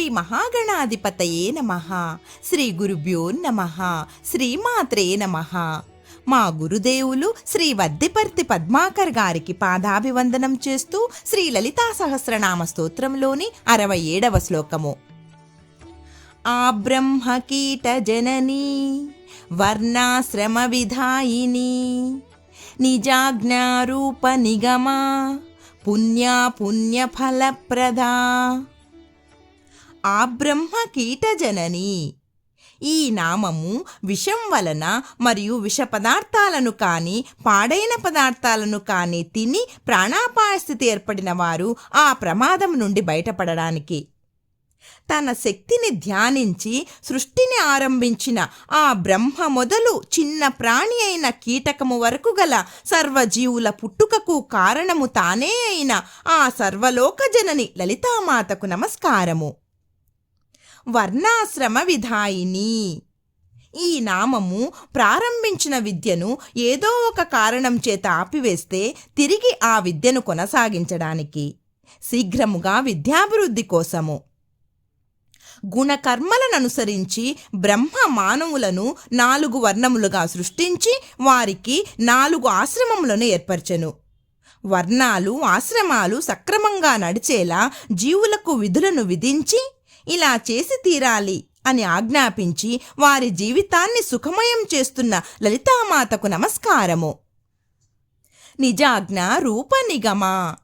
శ్రీ మహాగణాధిపతయే నమ. శ్రీ గురుభ్యో నమ. శ్రీమాత్రే నమ. మా గురుదేవులు శ్రీ వద్దిపర్తి పద్మాకర్ గారికి పాదాభివందనం చేస్తూ శ్రీ లలితా సహస్రనామ స్తోత్రంలోని అరవై ఏడవ శ్లోకము. ఆ బ్రహ్మకీట జననీ వర్ణాశ్రమ విధాయిని నిజాజ్ఞారూప నిగమా పుణ్యా పుణ్యఫలప్రదా ఆ బ్రహ్మ కీటజనని. ఈ నామము విషం వలన మరియు విష పదార్థాలను కానీ పాడైన పదార్థాలను కానీ తిని ప్రాణాపాయ స్థితి ఏర్పడిన వారు ఆ ప్రమాదం నుండి బయటపడడానికి. తన శక్తిని ధ్యానించి సృష్టిని ఆరంభించిన ఆ బ్రహ్మ మొదలు చిన్న ప్రాణి అయిన కీటకము వరకు గల సర్వజీవుల పుట్టుకకు కారణము తానే అయిన ఆ సర్వలోక జనని లలితామాతకు నమస్కారము. వర్ణాశ్రమ విధాయిని ఈ నామము ప్రారంభించిన విద్యను ఏదో ఒక కారణం చేత ఆపివేస్తే తిరిగి ఆ విద్యను కొనసాగించడానికి. శీఘ్రముగా విద్యాభివృద్ధి కోసము. గుణకర్మలను అనుసరించి బ్రహ్మ మానవులను నాలుగు వర్ణములుగా సృష్టించి వారికి నాలుగు ఆశ్రమములను ఏర్పరచెను. వర్ణాలు ఆశ్రమాలు సక్రమంగా నడిచేలా జీవులకు విధులను విధించి ఇలా చేసి తీరాలి అని ఆజ్ఞాపించి వారి జీవితాన్ని సుఖమయం చేస్తున్న లలితామాతకు నమస్కారము. నిజాజ్ఞ రూప నిగమా.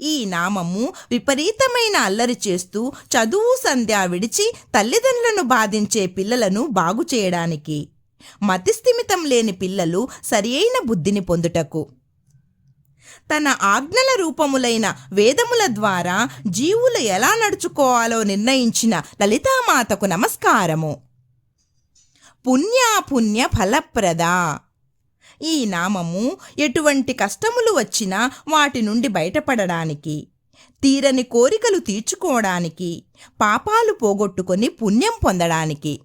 ఈ నామము విపరీతమైన అల్లరి చేస్తూ చదువు సంధ్య విడిచి తల్లిదండ్రులను బాధించే పిల్లలను బాగు చేయడానికి మతిస్థిమితం లేని పిల్లలు సరియైన బుద్ధిని పొందుటకు. తన ఆజ్ఞల రూపములైన వేదముల ద్వారా జీవులు ఎలా నడుచుకోవాలో నిర్ణయించిన లలితామాతకు నమస్కారము. పుణ్యాపుణ్య ఫలప్రద. ఈ నామము ఎటువంటి కష్టములు వచ్చినా వాటి నుండి బయటపడడానికి తీరని కోరికలు తీర్చుకోవడానికి పాపాలు పోగొట్టుకొని పుణ్యం పొందడానికి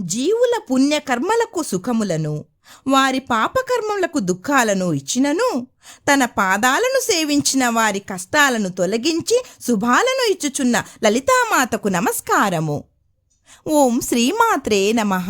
జీవుల పుణ్యకర్మలకు సుఖములను వారి పాపకర్మలకు దుఃఖాలను ఇచ్చినను తన పాదాలను సేవించిన వారి కష్టాలను తొలగించి శుభాలను ఇచ్చుచున్న లలితామాతకు నమస్కారము. ఓం శ్రీమాత్రే నమః.